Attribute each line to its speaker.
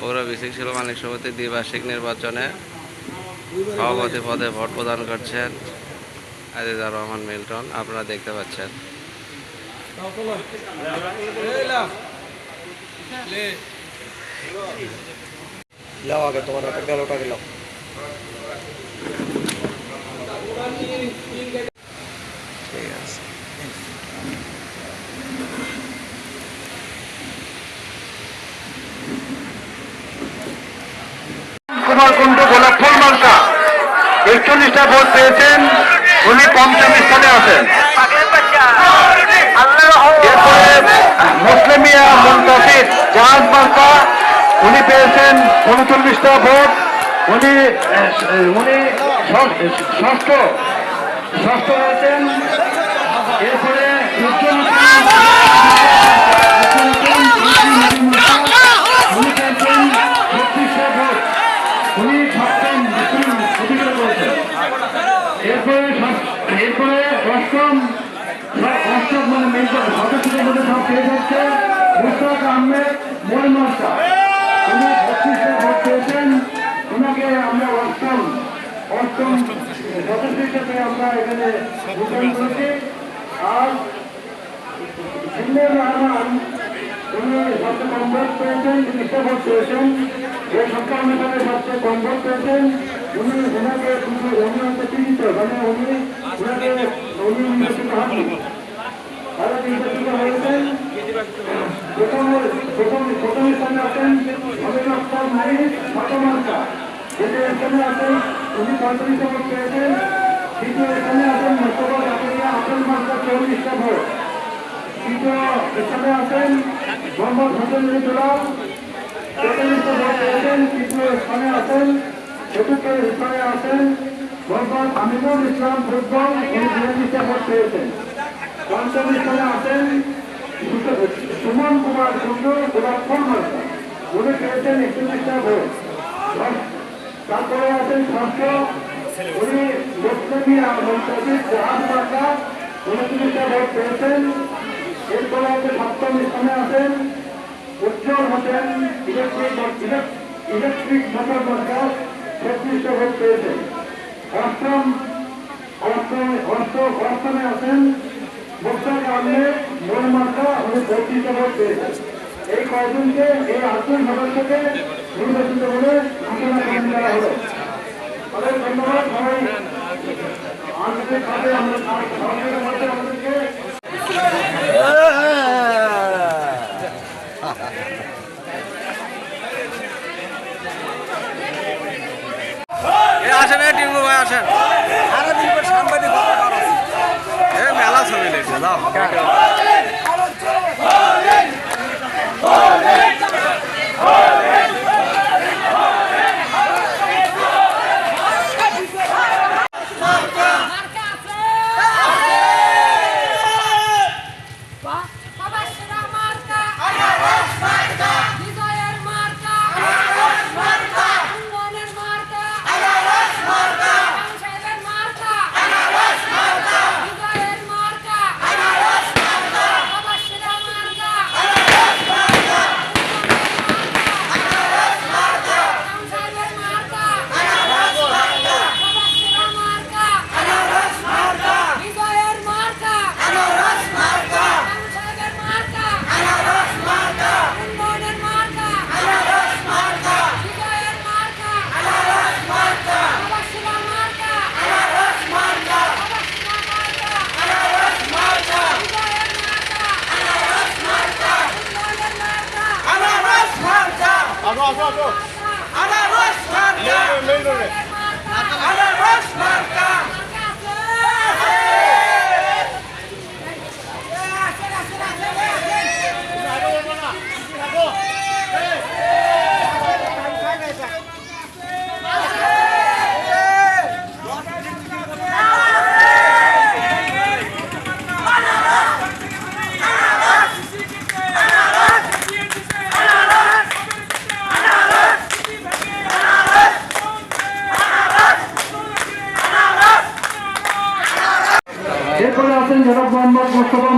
Speaker 1: পৌর শিল মালিক সমিতির দ্বিবার্ষিক নির্বাচনে সভাপতি পদে ভোট প্রদান করছেন আজিজার রহমান মিল্টন। আপনারা দেখতে পাচ্ছেন।
Speaker 2: আগে, তোমার
Speaker 3: কুমার কুণ্ডু গোলাপ ফুল মার্কা। একচল্লিশটা ভোট পেয়েছেন, উনি পঞ্চম স্থানে আছেন। মুসলিমিয়া মুন্তাফির জাহাজ মার্কা, উনি পেয়েছেন উনচল্লিশটা ভোট। উনি উনি ষষ্ঠ ষষ্ঠ হয়েছেন উনি সপ্তম অধিকার করেছেন এরপরে এরপরে অষ্টম অষ্টম মানে মেজর সদস্যদের মধ্যে সব পেয়ে যাচ্ছে মুস্তাক আহমেদ মূল মাস্টার উনি বত্রিশটা ভোট পেয়েছেন ওনাকে আমরা অষ্টম অষ্টম সদস্য হিসেবে আমরা এখানে ঘোষণা করেছি আর ভোট পেয়েছেন এই অনুসারে পেয়েছেন উনি ওনাকে শুধু উনি হচ্ছে চিহ্নিত মানে উনি ওনাকে উনি নির্বাচিত হননি। আরও নির্বাচিত হয়েছেন। প্রথম প্রথম প্রথম স্থানে আছেন অমিত আক্তার নাইক শতমার্কা দ্বিতীয় স্থানে আছেন উনি পঁয়ত্রিশটা ভোট পেয়েছেন। তৃতীয় স্থানে আছেন মোস্তফা জাকারিয়া আব্দুল মার্কা চল্লিশটা ভোট। তৃতীয় স্থানে আছেন মোহাম্মদ হোসেন দুলাল, তেতাল্লিশটা ভোট পেয়েছেন। তৃতীয় স্থানে আছেন চতুর্থ স্থানে আছেন মোহাম্মদ আমিনুল ইসলাম ফুটবল বিয়াল্লিশটা ভোট পেয়েছেন। পঞ্চম স্থানে আছেন সু- সুমন কুমার কুন্ডু গোলাপ ফুল উনি পেয়েছেন একচল্লিশটা ভোট। তারপরে আছেন ষষ্ঠ। উনি মুসলিমিয়া মন্ত্রী জাহাজ মার্কা উনত্রিশটা ভোট পেয়েছেন। এরপরে আছে সপ্তম স্থানে আছেন Ujjwal Hossain, electric electric motor মার্কা ছত্রিশটা ভোট পেয়েছেন। অষ্টম অষ্টম অষ্টম অষ্টমে আছেন মোস্তাক আহমেদ মূল মার্কা, উনি বত্রিশটা ভোট পেয়েছেন। এই কয়জনকে এই আটজন সদস্যকে নির্বাচিত বলে ঘোষণা করে দেওয়া হলো। তাদের ধন্যবাদ, সবাই। আমরা সরকারের মধ্যে আমাদেরকে
Speaker 1: এ আসেন এ টিঙ্গু ভাই আসেন এ মেলা ছবি লেগেছে যাও
Speaker 4: মার্কা আছে বাবা সেরা মার্কা আনারস মার্কা বিজয়ের মার্কা আনারস মার্কা উন্নয়নের মার্কা আনারস মার্কা সাহেবের মার্কা আনারস মার্কা বিজয়ের মার্কা আনারস মার্কা বাবা সেরা মার্কা আনারস মার্কা আনারস মার্কা সাহেবের মার্কা আনারস মার্কা বাবা সেরা মার্কা আনারস মার্কা বিজয়ের মার্কা আনারস মার্কা সাহেবের মার্কা আনারস মার্কা উন্নয়নের মার্কা আনারস মার্কা বিজয়ের মার্কা আনারস মার্কা বাবা সেরা মার্কা আনারস মার্কা বাবা সেরা মার্কা আনারস মার্কা বিজয়ের মার্কা আনারস মার্কা উন্নয়নের মার্কা আনারস মার্কা আগো আগো আগো আনারস মার্কা আনারস মার্কা মোহাম্মদ মোস্তফা